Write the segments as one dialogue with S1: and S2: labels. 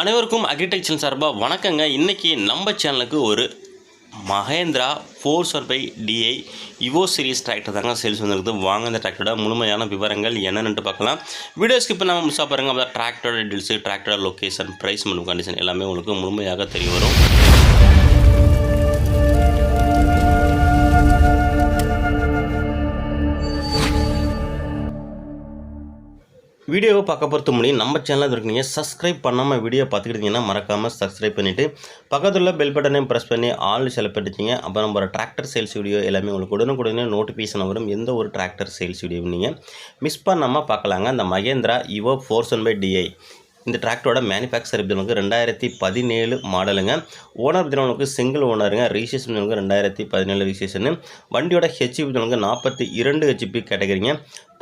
S1: அனைவருக்கும் அக்ரிடெக்சர் சார்பாக வணக்கங்க. இன்றைக்கி நம்ம சேனலுக்கு ஒரு மகேந்திரா ஃபோர் சர் பை டிஐ இவோ சீரிஸ் டிராக்டர் தாங்க சேல்ஸ் வந்துருக்குது. வாங்க இந்த டிராக்டரோட முழுமையான விவரங்கள் என்னென்னு பார்க்கலாம். வீடியோ ஸ்கிப் நம்ம மிஸ் பாருங்க. அப்போ டிராக்டரோட டீல்ஸு டிராக்டரோட லொக்கேஷன் ப்ரைஸ் மற்றும் கண்டிஷன் எல்லாமே உங்களுக்கு முழுமையாக தெரிய வரும். வீடியோவை பார்க்க பொறுத்த முடியும் நம்ம சேனலில் இருக்கீங்க சப்ஸ்கிரைப் பண்ணாமல் வீடியோ பார்த்துக்கிட்டீங்கன்னா மறக்காமல் சப்ஸ்கிரைப் பண்ணிவிட்டு பக்கத்தில் உள்ள பெல் பட்டனையும் ப்ரெஸ் பண்ணி ஆள் செலக்ட் பண்ணிட்டீங்க அப்போ நம்ம டிராக்டர் சேல்ஸ் வீடியோ எல்லாமே உங்களுக்கு உடனுக்குடனே நோட்டிஃபிகேஷன் வரும். எந்த ஒரு டிராக்டர் சேல்ஸ் வீடியோ நீங்கள் மிஸ் பண்ணாமல் பார்க்கலாங்க. அந்த Mahindra Yuvo four one five DI இந்த டிராக்டரோட மேனுஃபேக்சர் வந்து ரெண்டாயிரத்தி பதினேழு மாடலுங்க ஓனர் பிதினவனுக்கு சிங்கிள் ஓனருங்க ரிஜிஸ்ட்ரேஷன் வந்து ரெண்டாயிரத்தி பதினேழு ரிஜிஸ்ட்ரேஷனு வண்டியோட ஹெச்பி தினவனுக்கு நாற்பத்தி இரண்டு HP கேட்டகரிங்க.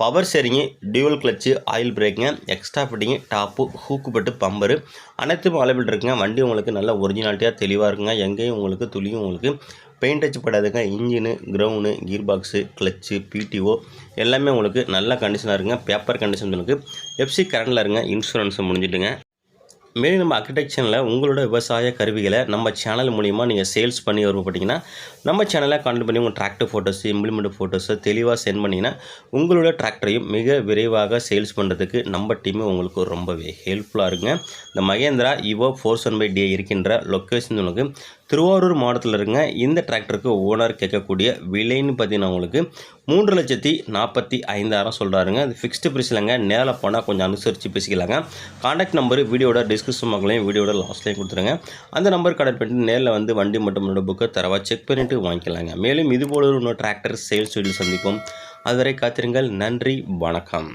S1: Power steering dual clutch oil பிரேக்குங்க extra fitting top hook பட்டு பம்பரு அனைத்தும் அவைலபிள் இருக்குங்க. வண்டி உங்களுக்கு நல்ல ஒரிஜினாலிட்டியாக தெளிவாக இருக்குங்க. எங்கேயும் உங்களுக்கு துளியும் உங்களுக்கு பெயிண்ட் அச்சு படாதுங்க. Engine ground gear box clutch PTO எல்லாமே உங்களுக்கு நல்ல கண்டிஷனாக இருக்குங்க. பேப்பர் கண்டிஷன் உங்களுக்கு எஃப்சி கரண்டில் இருங்க இன்சூரன்ஸும் முடிஞ்சிட்டுங்க. மேலும் நம்ம அக்ரிடெக்சரில் உங்களோட விவசாய கருவிகளை நம்ம சேனல் மூலிமா நீங்கள் சேல்ஸ் பண்ணி வருவப்பட்டிங்கன்னா நம்ம சேனலை கான்டெக்ட் பண்ணி உங்கள் டிராக்டர் ஃபோட்டோஸு இம்ப்ளிமெண்ட் ஃபோட்டோஸை தெளிவாக சென்ட் பண்ணிங்கன்னா உங்களோட டிராக்டரையும் மிக விரைவாக சேல்ஸ் பண்ணுறதுக்கு நம்ம டீமே உங்களுக்கு ரொம்பவே ஹெல்ப்ஃபுல்லாக இருக்குங்க. இந்த Mahindra Yuvo four one five டே இருக்கின்ற லொக்கேஷன் உங்களுக்கு திருவாரூர் மாவட்டத்தில் இருங்க. இந்த டிராக்டருக்கு ஓனர் கேட்கக்கூடிய விலைன்னு பார்த்தீங்கன்னா உங்களுக்கு மூன்று லட்சத்தி நாற்பத்தி ஐந்தாயிரம் சொல்கிறாருங்க அது ஃபிக்ஸ்டு பிரைஸ்லங்க நேரில் போனால் கொஞ்சம் அனுசரித்து பேசிக்கலாங்க. காண்டாக்ட் நம்பர் வீடியோட டிஸ்கிரிப்ஷன் மக்களையும் வீடியோட லாஸ்ட்லையும் கொடுத்துருங்க. அந்த நம்பர் கனெக்ட் பண்ணிட்டு நேரில் வந்து வண்டி மட்டும் என்னோட புக்கை தரவா செக் பண்ணிவிட்டு வாங்கிக்கலாங்க. மேலும் இதுபோல இன்னொரு டிராக்டர் சேல்ஸ் வீடியோ சந்திப்போம். அதுவரை காத்திருங்கள். நன்றி. வணக்கம்.